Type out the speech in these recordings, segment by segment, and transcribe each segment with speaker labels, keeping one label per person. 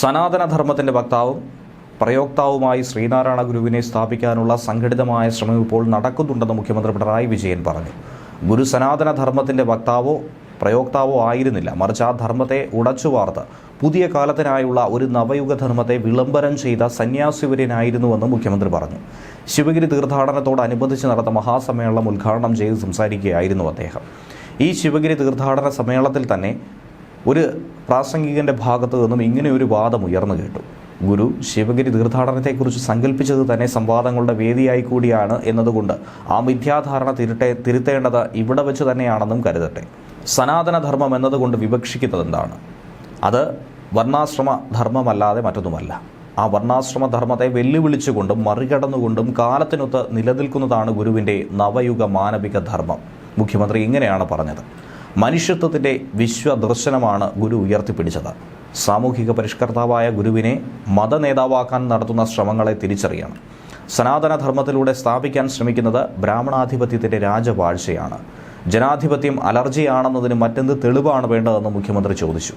Speaker 1: സനാതനധർമ്മത്തിന്റെ വക്താവും പ്രയോക്താവുമായി ശ്രീനാരായണ ഗുരുവിനെ സ്ഥാപിക്കാനുള്ള സംഘടിതമായ ശ്രമം ഇപ്പോൾ നടക്കുന്നുണ്ടെന്ന് മുഖ്യമന്ത്രി പിണറായി വിജയൻ പറഞ്ഞു. ഗുരു സനാതന ധർമ്മത്തിന്റെ വക്താവോ പ്രയോക്താവോ ആയിരുന്നില്ല. മറിച്ച് ആ ധർമ്മത്തെ ഉടച്ചു വാർത്ത് പുതിയ കാലത്തിനായുള്ള ഒരു നവയുഗ ധർമ്മത്തെ വിളംബരം ചെയ്ത സന്യാസിവര്യനായിരുന്നുവെന്ന് മുഖ്യമന്ത്രി പറഞ്ഞു. ശിവഗിരി തീർത്ഥാടനത്തോടനുബന്ധിച്ച് നടന്ന മഹാസമ്മേളനം ഉദ്ഘാടനം ചെയ്ത് സംസാരിക്കുകയായിരുന്നു അദ്ദേഹം. ഈ ശിവഗിരി തീർത്ഥാടന സമ്മേളനത്തിൽ തന്നെ ഒരു പ്രാസംഗികന്റെ ഭാഗത്തു നിന്നും ഇങ്ങനെ ഒരു വാദം ഉയർന്നു കേട്ടു. ഗുരു ശിവഗിരി തീർത്ഥാടനത്തെക്കുറിച്ച് സങ്കല്പിച്ചത് തന്നെ സംവാദങ്ങളുടെ വേദിയായി കൂടിയാണ് എന്നതുകൊണ്ട് ആ മിഥ്യാധാരണ തിരുട്ടെ തിരുത്തേണ്ടത് ഇവിടെ വെച്ച് തന്നെയാണെന്നും കരുതട്ടെ. സനാതനധർമ്മം എന്നതുകൊണ്ട് വിവക്ഷിക്കുന്നത് എന്താണ്? അത് വർണാശ്രമ ധർമ്മമല്ലാതെ മറ്റൊന്നുമല്ല. ആ വർണാശ്രമ ധർമ്മത്തെ വെല്ലുവിളിച്ചുകൊണ്ടും മറികടന്നുകൊണ്ടും കാലത്തിനൊത്ത് നിലനിൽക്കുന്നതാണ് ഗുരുവിന്റെ നവയുഗ മാനവിക ധർമ്മം. മുഖ്യമന്ത്രി ഇങ്ങനെയാണ് പറഞ്ഞത്. മനുഷ്യത്വത്തിന്റെ വിശ്വദർശനമാണ് ഗുരു ഉയർത്തിപ്പിടിച്ചത്. സാമൂഹിക പരിഷ്കർത്താവായ ഗുരുവിനെ മതനേതാവാക്കാൻ നടത്തുന്ന ശ്രമങ്ങളെ തിരിച്ചറിയണം. സനാതനധർമ്മത്തിലൂടെ സ്ഥാപിക്കാൻ ശ്രമിക്കുന്നത് ബ്രാഹ്മണാധിപത്യത്തിന്റെ രാജവാഴ്ചയാണ്. ജനാധിപത്യം അലർജിയാണെന്നതിന് മറ്റെന്ത് തെളിവാണ് വേണ്ടതെന്ന് മുഖ്യമന്ത്രി ചോദിച്ചു.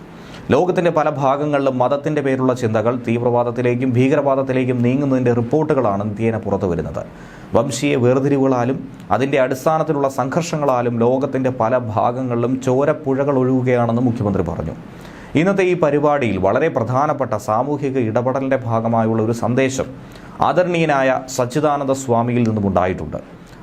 Speaker 1: ലോകത്തിന്റെ പല ഭാഗങ്ങളിലും മതത്തിന്റെ പേരുള്ള ചിന്തകൾ തീവ്രവാദത്തിലേക്കും ഭീകരവാദത്തിലേക്കും നീങ്ങുന്നതിന്റെ റിപ്പോർട്ടുകളാണ് നിത്യേന പുറത്തു വരുന്നത്. വംശീയ വേർതിരിവുകളാലും അതിന്റെ അടിസ്ഥാനത്തിലുള്ള സംഘർഷങ്ങളാലും ലോകത്തിന്റെ പല ഭാഗങ്ങളിലും ചോരപ്പുഴകൾ ഒഴുകുകയാണെന്ന് മുഖ്യമന്ത്രി പറഞ്ഞു. ഇന്നത്തെ ഈ പരിപാടിയിൽ വളരെ പ്രധാനപ്പെട്ട സാമൂഹിക ഇടപെടലിന്റെ ഭാഗമായുള്ള ഒരു സന്ദേശം ആദരണീയനായ സച്ചിദാനന്ദ സ്വാമിയിൽ നിന്നും ഉണ്ടായിട്ടുണ്ട്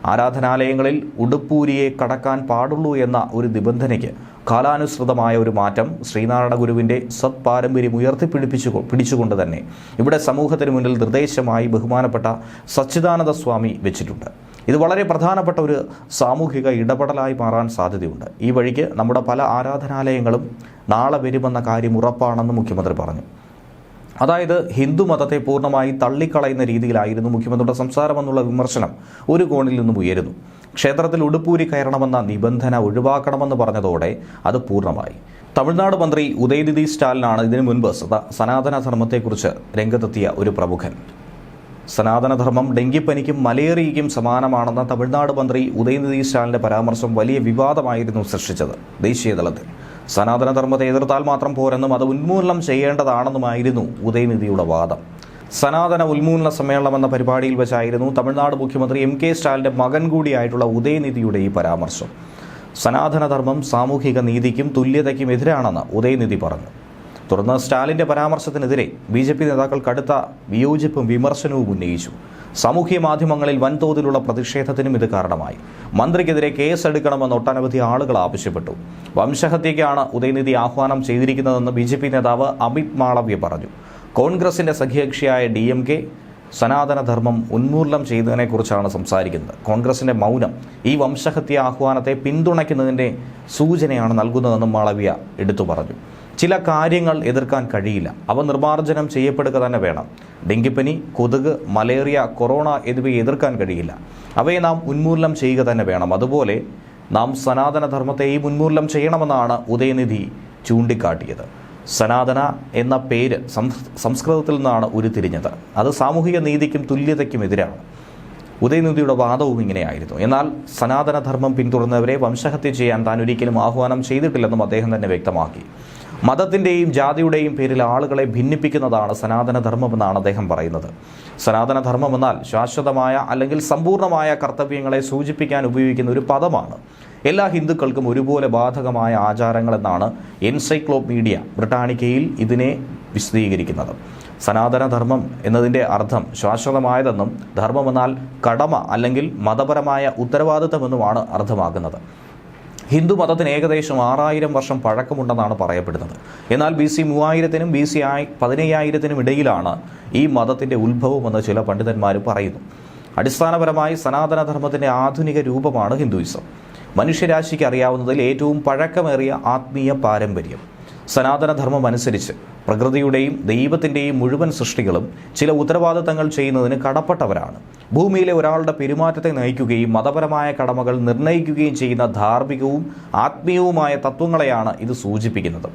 Speaker 1: ആരാധനാലയങ്ങളിൽ ഉടുപ്പൂരിയെ കടക്കാൻ പാടുള്ളൂ എന്ന ഒരു നിബന്ധനയ്ക്ക് കാലാനുസൃതമായ ഒരു മാറ്റം ശ്രീനാരായണ ഗുരുവിന്റെ സത്പാരമ്പര്യം ഉയർത്തിപ്പിടിപ്പിച്ചു പിടിച്ചുകൊണ്ട് തന്നെ ഇവിടെ സമൂഹത്തിന് മുന്നിൽ നിർദ്ദേശമായി ബഹുമാനപ്പെട്ട സച്ചിദാനന്ദ സ്വാമി വെച്ചിട്ടുണ്ട്. ഇത് വളരെ പ്രധാനപ്പെട്ട ഒരു സാമൂഹിക ഇടപെടലായി മാറാൻ സാധ്യതയുണ്ട്. ഈ വഴിക്ക് നമ്മുടെ പല ആരാധനാലയങ്ങളും നാളെ വരുമെന്ന കാര്യം ഉറപ്പാണെന്ന് മുഖ്യമന്ത്രി പറഞ്ഞു. അതായത് ഹിന്ദു മതത്തെ പൂർണമായി തള്ളിക്കളയുന്ന രീതിയിലായിരുന്നു മുഖ്യമന്ത്രിയുടെ സംസാരമെന്നുള്ള വിമർശനം ഒരു കോണിൽ നിന്നും ഉയരുന്നു. ക്ഷേത്രത്തിൽ ഉടുപ്പൂരി കയറണമെന്ന നിബന്ധന ഒഴിവാക്കണമെന്ന് പറഞ്ഞതോടെ അത് പൂർണമായി. തമിഴ്നാട് മന്ത്രി ഉദയനിധി സ്റ്റാലിനാണ് ഇതിനു മുൻപ് സനാതനധർമ്മത്തെക്കുറിച്ച് സനാതന ധർമ്മത്തെക്കുറിച്ച് രംഗത്തെത്തിയ ഒരു പ്രമുഖൻ. സനാതനധർമ്മം ഡെങ്കിപ്പനിക്കും മലേറിയയ്ക്കും സമാനമാണെന്ന തമിഴ്നാട് മന്ത്രി ഉദയനിധി സ്റ്റാലിന്റെ പരാമർശം വലിയ വിവാദമായിരുന്നു സൃഷ്ടിച്ചത് ദേശീയ തലത്തിൽ സനാതനധർമ്മത്തെ എതിർത്താൽ മാത്രം പോരെന്നും അത് ഉന്മൂലനം ചെയ്യേണ്ടതാണെന്നുമായിരുന്നു ഉദയനിധിയുടെ വാദം. സനാതന ഉന്മൂലന സമ്മേളനം എന്ന പരിപാടിയിൽ വെച്ചായിരുന്നു തമിഴ്നാട് മുഖ്യമന്ത്രി എം കെ സ്റ്റാലിന്റെ മകൻ കൂടിയായിട്ടുള്ള ഉദയനിധിയുടെ ഈ പരാമർശം. സനാതനധർമ്മം സാമൂഹിക നീതിക്കും തുല്യതയ്ക്കും എതിരാണെന്ന് ഉദയനിധി പറഞ്ഞു. തുടർന്ന് സ്റ്റാലിന്റെ പരാമർശത്തിനെതിരെ ബി ജെ പി നേതാക്കൾ കടുത്ത വിയോജിപ്പും വിമർശനവും ഉന്നയിച്ചു. സാമൂഹ്യ മാധ്യമങ്ങളിൽ വൻതോതിലുള്ള പ്രതിഷേധത്തിനും ഇത് കാരണമായി. മന്ത്രിക്കെതിരെ കേസെടുക്കണമെന്ന് ഒട്ടനവധി ആളുകൾ ആവശ്യപ്പെട്ടു. വംശഹത്യയ്ക്കാണ് ഉദയനിധി ആഹ്വാനം ചെയ്തിരിക്കുന്നതെന്ന് ബി ജെ പി നേതാവ് അമിത് മാളവ്യ പറഞ്ഞു. കോൺഗ്രസിന്റെ സഖ്യകക്ഷിയായ ഡി എം കെ സനാതനധർമ്മം ഉന്മൂലനം ചെയ്തതിനെക്കുറിച്ചാണ് സംസാരിക്കുന്നത്. കോൺഗ്രസിന്റെ മൗനം ഈ വംശഹത്യ ആഹ്വാനത്തെ പിന്തുണയ്ക്കുന്നതിന്റെ സൂചനയാണ് നൽകുന്നതെന്നും മാളവ്യ എടുത്തു പറഞ്ഞു. ചില കാര്യങ്ങൾ എതിർക്കാൻ കഴിയില്ല. അവ നിർമ്മാർജനം ചെയ്യപ്പെടുക തന്നെ വേണം. ഡെങ്കിപ്പനി കൊതുക് മലേറിയ കൊറോണ എന്നിവയെ എതിർക്കാൻ കഴിയില്ല. അവയെ നാം ഉന്മൂലനം ചെയ്യുക തന്നെ വേണം. അതുപോലെ നാം സനാതനധർമ്മത്തെയും ഉന്മൂലനം ചെയ്യണമെന്നാണ് ഉദയനിധി ചൂണ്ടിക്കാട്ടിയത്. സനാതന എന്ന പേര് സംസ്കൃതത്തിൽ നിന്നാണ് ഉരുത്തിരിഞ്ഞത്. അത് സാമൂഹിക നീതിക്കും തുല്യതയ്ക്കും എതിരാണ്. ഉദയനിധിയുടെ വാദവും ഇങ്ങനെയായിരുന്നു. എന്നാൽ സനാതനധർമ്മം പിന്തുടർന്നവരെ വംശഹത്യ ചെയ്യാൻ താൻ ഒരിക്കലും ആഹ്വാനം ചെയ്തിട്ടില്ലെന്നും അദ്ദേഹം തന്നെ വ്യക്തമാക്കി. മതത്തിന്റെയും ജാതിയുടെയും പേരിൽ ആളുകളെ ഭിന്നിപ്പിക്കുന്നതാണ് സനാതനധർമ്മമെന്നാണ് അദ്ദേഹം പറയുന്നത്. സനാതനധർമ്മം എന്നാൽ ശാശ്വതമായ അല്ലെങ്കിൽ സമ്പൂർണമായ കർത്തവ്യങ്ങളെ സൂചിപ്പിക്കാൻ ഉപയോഗിക്കുന്ന ഒരു പദമാണ്. എല്ലാ ഹിന്ദുക്കൾക്കും ഒരുപോലെ ബാധകമായ ആചാരങ്ങളെന്നാണ് എൻസൈക്ലോപീഡിയ ബ്രിട്ടാനിക്കയിൽ ഇതിനെ വിശദീകരിക്കുന്നത്. സനാതനധർമ്മം എന്നതിന്റെ അർത്ഥം ശാശ്വതമായതെന്നും ധർമ്മമെന്നാൽ കടമ അല്ലെങ്കിൽ മതപരമായ ഉത്തരവാദിത്തമെന്നുമാണ് അർത്ഥമാക്കുന്നത്. ഹിന്ദു മതത്തിന് ഏകദേശം ആറായിരം വർഷം പഴക്കമുണ്ടെന്നാണ് പറയപ്പെടുന്നത്. എന്നാൽ ബി സി മൂവായിരത്തിനും ബി സി ആയി പതിനയ്യായിരത്തിനും ഇടയിലാണ് ഈ മതത്തിന്റെ ഉത്ഭവമെന്ന് ചില പണ്ഡിതന്മാർ പറയുന്നു. അടിസ്ഥാനപരമായി സനാതനധർമ്മത്തിന്റെ ആധുനിക രൂപമാണ് ഹിന്ദുയിസം. മനുഷ്യരാശിക്ക് അറിയാവുന്നതിൽ ഏറ്റവും പഴക്കമേറിയ ആത്മീയ പാരമ്പര്യം. സനാതനധർമ്മം അനുസരിച്ച് പ്രകൃതിയുടെയും ദൈവത്തിന്റെയും മുഴുവൻ സൃഷ്ടികളും ചില ഉത്തരവാദിത്തങ്ങൾ ചെയ്യുന്നതിന് കടപ്പെട്ടവരാണ്. ഭൂമിയിലെ ഒരാളുടെ പെരുമാറ്റത്തെ നയിക്കുകയും മതപരമായ കടമകൾ നിർണയിക്കുകയും ചെയ്യുന്ന ധാർമ്മികവും ആത്മീയവുമായ തത്വങ്ങളെയാണ് ഇത് സൂചിപ്പിക്കുന്നത്.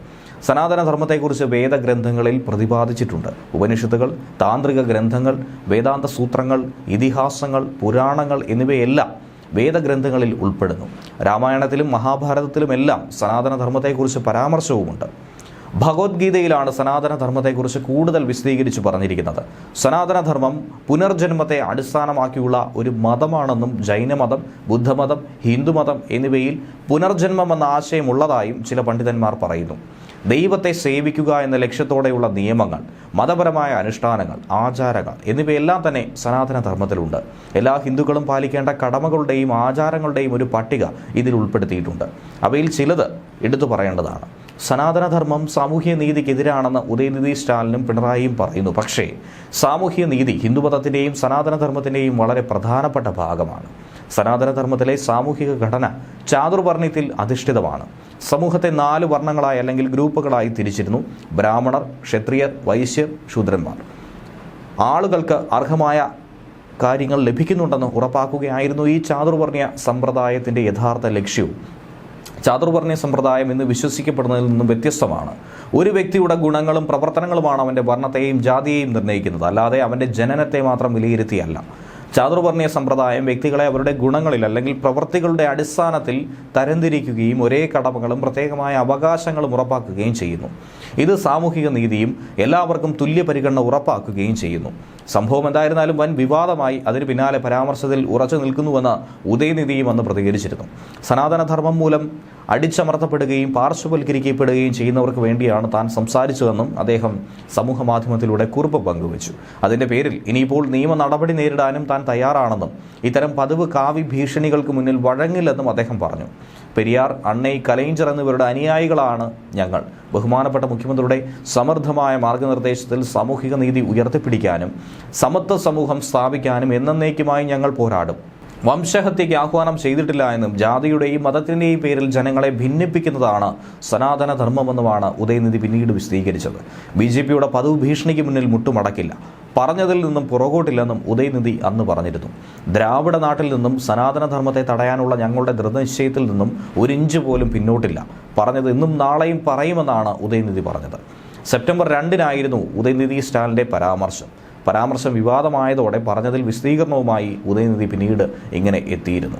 Speaker 1: സനാതനധർമ്മത്തെക്കുറിച്ച് വേദഗ്രന്ഥങ്ങളിൽ പ്രതിപാദിച്ചിട്ടുണ്ട്. ഉപനിഷത്തുകൾ താന്ത്രിക ഗ്രന്ഥങ്ങൾ വേദാന്ത സൂത്രങ്ങൾ ഇതിഹാസങ്ങൾ പുരാണങ്ങൾ എന്നിവയെല്ലാം വേദഗ്രന്ഥങ്ങളിൽ ഉൾപ്പെടുന്നു. രാമായണത്തിലും മഹാഭാരതത്തിലുമെല്ലാം സനാതനധർമ്മത്തെക്കുറിച്ച് പരാമർശവുമുണ്ട്. ഭഗവത്ഗീതയിലാണ് സനാതനധർമ്മത്തെക്കുറിച്ച് കൂടുതൽ വിശദീകരിച്ച് പറഞ്ഞിരിക്കുന്നത്. സനാതനധർമ്മം പുനർജന്മത്തെ അടിസ്ഥാനമാക്കിയുള്ള ഒരു മതമാണെന്നും ജൈനമതം ബുദ്ധമതം ഹിന്ദുമതം എന്നിവയിൽ പുനർജന്മം എന്ന ആശയമുള്ളതായും ചില പണ്ഡിതന്മാർ പറയുന്നു. ദൈവത്തെ സേവിക്കുക എന്ന ലക്ഷ്യത്തോടെയുള്ള നിയമങ്ങൾ മതപരമായ അനുഷ്ഠാനങ്ങൾ ആചാരങ്ങൾ എന്നിവയെല്ലാം തന്നെ സനാതന ധർമ്മത്തിലുണ്ട് എല്ലാ ഹിന്ദുക്കളും പാലിക്കേണ്ട കടമകളുടെയും ആചാരങ്ങളുടെയും ഒരു പട്ടിക ഇതിൽ ഉൾപ്പെടുത്തിയിട്ടുണ്ട്. അവയിൽ ചിലത് എടുത്തു പറയേണ്ടതാണ്. സനാതനധർമ്മം സാമൂഹ്യ നീതിക്കെതിരാണെന്ന് ഉദയനിധി സ്റ്റാലിനും പിണറായിയും പറയുന്നു. പക്ഷേ സാമൂഹ്യ നീതി ഹിന്ദുമതത്തിന്റെയും സനാതനധർമ്മത്തിന്റെയും വളരെ പ്രധാനപ്പെട്ട ഭാഗമാണ്. സനാതനധർമ്മത്തിലെ സാമൂഹിക ഘടന ചാതുർവർണയത്തിൽ അധിഷ്ഠിതമാണ്. സമൂഹത്തെ നാല് വർണങ്ങളായി അല്ലെങ്കിൽ ഗ്രൂപ്പുകളായി തിരിച്ചിരുന്നു. ബ്രാഹ്മണർ ക്ഷത്രിയർ വൈശ്യർ ശൂദ്രന്മാർ. ആളുകൾക്ക് അർഹമായ കാര്യങ്ങൾ ലഭിക്കുന്നുണ്ടെന്ന് ഉറപ്പാക്കുകയായിരുന്നു ഈ ചാതുർവർണയ സമ്പ്രദായത്തിന്റെ യഥാർത്ഥ ലക്ഷ്യവും. ചാതുർവർണയ സമ്പ്രദായം എന്ന് വിശ്വസിക്കപ്പെടുന്നതിൽ നിന്നും വ്യത്യസ്തമാണ്. ഒരു വ്യക്തിയുടെ ഗുണങ്ങളും പ്രവർത്തനങ്ങളുമാണ് അവന്റെ വർണത്തെയും ജാതിയെയും നിർണയിക്കുന്നത്. അല്ലാതെ അവന്റെ ജനനത്തെ മാത്രം വിലയിരുത്തിയല്ല. ചാതുർവർണയ സമ്പ്രദായം വ്യക്തികളെ അവരുടെ ഗുണങ്ങളിൽ അല്ലെങ്കിൽ പ്രവൃത്തികളുടെ അടിസ്ഥാനത്തിൽ തരംതിരിക്കുകയും ഒരേ കടമകളും പ്രത്യേകമായ അവകാശങ്ങളും ഉറപ്പാക്കുകയും ചെയ്യുന്നു. ഇത് സാമൂഹിക നീതിയും എല്ലാവർക്കും തുല്യ പരിഗണന ഉറപ്പാക്കുകയും ചെയ്യുന്നു. സംഭവം എന്തായിരുന്നാലും വൻ വിവാദമായി അതിന് പിന്നാലെ പരാമർശത്തിൽ ഉറച്ചു നിൽക്കുന്നുവെന്ന് ഉദയനിധിയും അന്ന് പ്രതികരിച്ചിരുന്നു. സനാതനധർമ്മം മൂലം അടിച്ചമർത്തപ്പെടുകയും പാർശ്വവൽക്കരിക്കപ്പെടുകയും ചെയ്യുന്നവർക്ക് വേണ്ടിയാണ് താൻ സംസാരിച്ചതെന്നും അദ്ദേഹം സമൂഹ മാധ്യമത്തിലൂടെ കുറിപ്പ് പങ്കുവച്ചു. അതിന്റെ പേരിൽ ഇനിയിപ്പോൾ നിയമ നടപടി നേരിടാനും താൻ തയ്യാറാണെന്നും ഇത്തരം പതിവ് കാവി ഭീഷണികൾക്ക് മുന്നിൽ വഴങ്ങില്ലെന്നും അദ്ദേഹം പറഞ്ഞു. പെരിയാർ അണ്ണൈ കലൈഞ്ചർ എന്നിവരുടെ അനുയായികളാണ് ഞങ്ങൾ. ബഹുമാനപ്പെട്ട മുഖ്യമന്ത്രിയുടെ സമർത്ഥമായ മാർഗനിർദ്ദേശത്തിൽ സാമൂഹിക നീതി ഉയർത്തിപ്പിടിക്കാനും സമത്വ സമൂഹം സ്ഥാപിക്കാനും എന്നേക്കുമായി ഞങ്ങൾ പോരാടും. വംശഹത്യയ്ക്ക് ആഹ്വാനം ചെയ്തിട്ടില്ല എന്നും ജാതിയുടെയും മതത്തിന്റെയും പേരിൽ ജനങ്ങളെ ഭിന്നിപ്പിക്കുന്നതാണ് സനാതന ധർമ്മമെന്നുമാണ് ഉദയനിധി പിന്നീട് വിശദീകരിച്ചത്. ബി ജെ പിയുടെ പതിവ് ഭീഷണിക്ക് മുന്നിൽ മുട്ടുമടക്കില്ല. പറഞ്ഞതിൽ നിന്നും പുറകോട്ടില്ലെന്നും ഉദയനിധി അന്ന് പറഞ്ഞിരുന്നു. ദ്രാവിഡ നാട്ടിൽ നിന്നും സനാതനധർമ്മത്തെ തടയാനുള്ള ഞങ്ങളുടെ ദൃഢനിശ്ചയത്തിൽ നിന്നും ഒരു ഇഞ്ച് പോലും പിന്നോട്ടില്ല. പറഞ്ഞത് ഇന്നും നാളെയും പറയുമെന്നാണ് ഉദയനിധി പറഞ്ഞത്. സെപ്റ്റംബർ രണ്ടിനായിരുന്നു ഉദയനിധി സ്റ്റാലിന്റെ പരാമർശം. പരാമർശം വിവാദമായതോടെ പറഞ്ഞതിൽ വിശദീകരണവുമായി ഉദയനിധി പിന്നീട് ഇങ്ങനെ എത്തിയിരുന്നു.